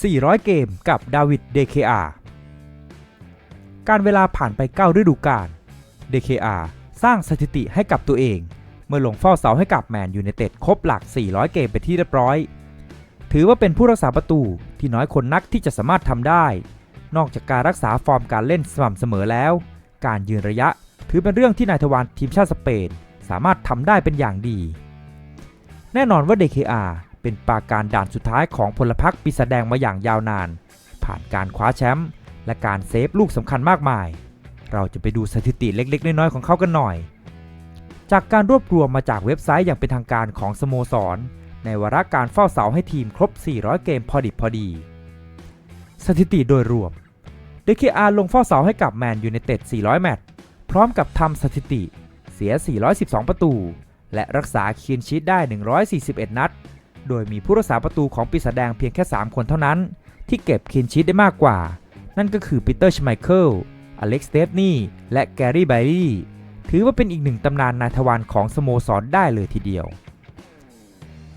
400 เกมกับดาวิด DKR การเวลาผ่านไป 9 ฤดูกาล DKR สร้างสถิติให้กับตัวเอง เมื่อลงเฝ้าเสาให้กับแมนยูไนเต็ดครบหลัก 400 เกมไปที่เรียบร้อย ถือว่าเป็นผู้รักษาประตูที่น้อยคนนักที่จะสามารถทำได้ นอกจากการรักษาฟอร์มการเล่นสม่ำเสมอแล้ว การยืนระยะถือเป็นเรื่องที่นายทวารทีมชาติสเปน สามารถทำได้เป็นอย่างดี แน่นอนว่า DKR เป็นปาการด่านสุดท้ายของพลพรรคปีศาจแดงมาอย่างยาวนาน ผ่านการคว้าแชมป์และการเซฟลูกสำคัญมากมาย เราจะไปดูสถิติเล็กๆ น้อยๆของเขากันหน่อย จากการรวบรวมมาจากเว็บไซต์อย่างเป็นทางการของสโมสร ในวาระการเฝ้าเสาให้ทีมครบ 400 เกมพอดิบพอดี สถิติโดยรวม DKR ลงเฝ้าเสาให้กับแมนยูไนเต็ด 400 แมตช์พร้อมกับทำสถิติ เสีย 412 ประตู และรักษาคีนชีตได้ 141 นัด โดยมีผู้รักษาประตูของปีศาจแดงเพียงแค่ 3 คนเท่านั้น ที่เก็บคีนชีตได้มากกว่า นั่นก็คือปีเตอร์ชไมเคิล อเล็กซ์เตฟนีและแกรี่ไบรี่ ถือว่าเป็นอีกหนึ่งตำนานนายทวารของสโมสรได้เลยทีเดียว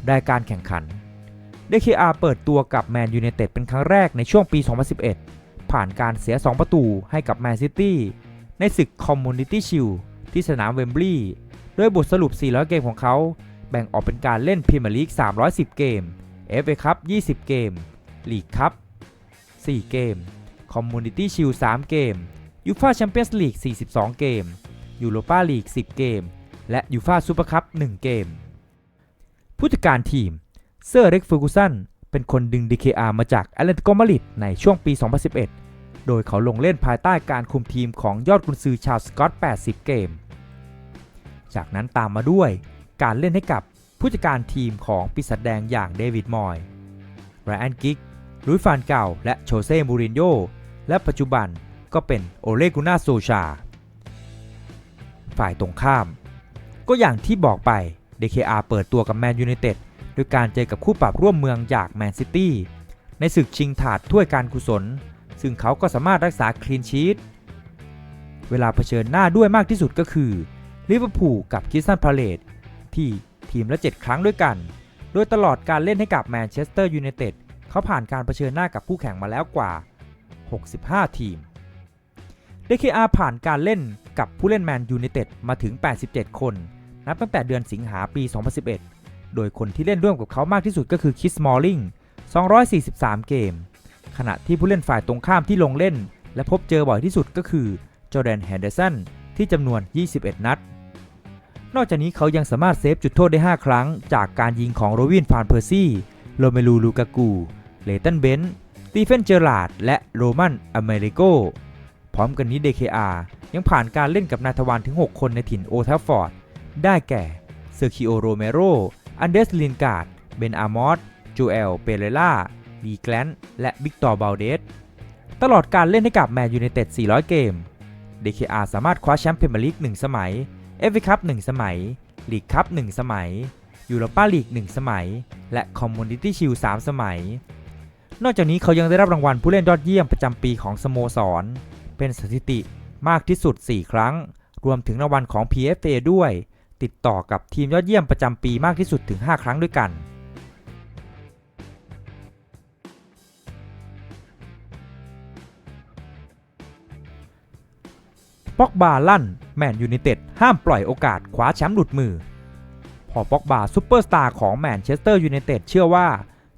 รายการแข่งขัน DKR เปิดตัวกับแมนยูไนเต็ดเป็นครั้งแรกในช่วงปี 2011 ผ่านการเสีย 2 ประตูให้กับแมนซิตี้ในศึกคอมมูนิตี้ชิลที่สนามเวมบลีย์โดยบทสรุป 400 เกมของเขา แบ่งออกเป็นการเล่นพรีเมียร์ลีก 310 เกม FA คัพ 20 เกม ลีกคัพ 4 เกม คอมมูนิตี้ชิล 3 เกม ยูฟาแชมเปี้ยนส์ลีก 42 เกม ยูโรปาลีก 10 เกม และยูฟาซูเปอร์คัพ 1 เกม ผู้จัดการทีม เซอร์เร็กฟูกูสันเป็นคนดึง DKR มาจากแอตเลติโกมาริดในช่วงปี 2011 โดยเขาลงเล่นภายใต้การคุมทีมของยอดกุนซือชาวสกอต 80 เกม จากนั้นตามมาด้วย การเล่นให้กับผู้จัดการทีมของปีศาจแดงอย่างเดวิดมอยไรอันกิกลุยฟานเก่า และโชเซ่มูรินโญ่และปัจจุบันก็เป็นโอเลกุน่าโซชา ฝ่ายตรงข้าม ก็อย่างที่บอกไป DKR เปิดตัวกับแมนยูไนเต็ดโดยการเจอกับคู่ปรับร่วมเมืองจากแมนซิตี้ในศึกชิงถาดถ้วยการกุศล ซึ่งเขาก็สามารถรักษาคลีนชีตเวลาเผชิญหน้าด้วยมากที่สุดก็คือลิเวอร์พูลกับคิสตันพาเลต ที่ทีมละ 7 ครั้งด้วยกัน โดยตลอดการเล่นให้กับแมนเชสเตอร์ยูไนเต็ดเขาผ่านการเผชิญหน้ากับคู่แข่งมาแล้วกว่า 65 ทีม DKR ผ่านการเล่นกับผู้เล่นแมนยูไนเต็ดมาถึง 87 คน นับตั้งแต่เดือนสิงหาปี 2011 โดยคนที่เล่นร่วมกับเขามากที่สุดก็คือคิสมอลลิง243 เกม ขณะที่ผู้เล่นฝ่ายตรงข้ามที่ลงเล่น และพบเจอบ่อยที่สุดก็คือจอร์แดนแฮนเดอร์สันที่จำนวน 21 นัด นอกจากนี้เขายังสามารถเซฟจุดโทษได้ 5 ครั้ง จากการยิงของโรวินฟานเพอร์ซี่ โรเมลูลูกากู เลตันเบนสตีเฟนเจอราร์ดและโรมันอเมริโก พร้อมกันนี้ DKR ยังผ่านการเล่นกับนาทวารถึง 6 คนในถิ่นโอทัฟฟอร์ด ได้แก่เซอร์คิโอโรเมโร อันเดสลินการ์ด เบนอามอสจูเอล เปเรล่าลีแกลนและวิกตอร์บาลเดส ตลอดการเล่นให้กับแมนยูไนเต็ด 400 เกม DKR สามารถคว้าแชมป์พรีเมียร์ลีก 1 สมัย FA คัพ1สมัย ลีกคัพ1สมัย ยูโรปาลีก1สมัย และคอมมูนิตี้ชิล3สมัย นอกจากนี้เขายังได้รับรางวัลผู้เล่นยอดเยี่ยมประจำปีของสโมสร เป็นสถิติมากที่สุด 4 ครั้ง รวมถึงรางวัลของ PFA ด้วย ติดต่อกับทีมยอดเยี่ยมประจำปีมากที่สุดถึง 5 ครั้งด้วยกันป็อกบาลั่นแมนยูไนเต็ด ห้ามปล่อยโอกาสคว้าแชมป์หลุดมือ พอป็อกบาซูเปอร์สตาร์ของแมนเชสเตอร์ยูไนเต็ดเชื่อว่า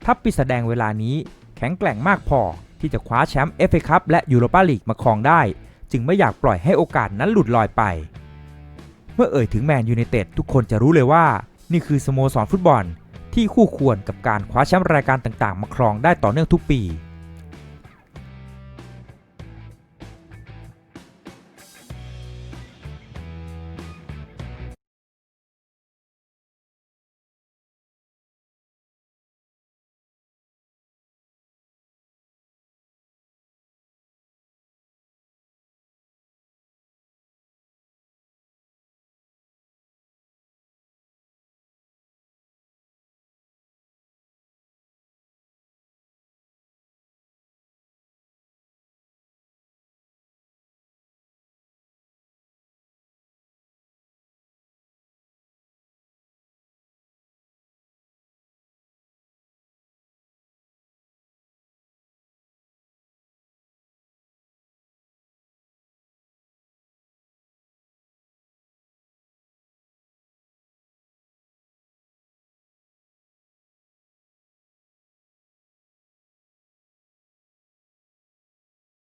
ทัพปีศาจแดงเวลานี้แข็งแกร่งมากพอที่จะคว้าแชมป์เอฟเอคัพและยูโรปาลีกมาครองได้ จึงไม่อยากปล่อยให้โอกาสนั้นหลุดลอยไป เมื่อเอ่ยถึงแมนยูไนเต็ดทุกคนจะรู้เลยว่า นี่คือสโมสรฟุตบอลที่คู่ควรกับการคว้าแชมป์รายการต่างๆ มาครองได้ต่อเนื่องทุกปี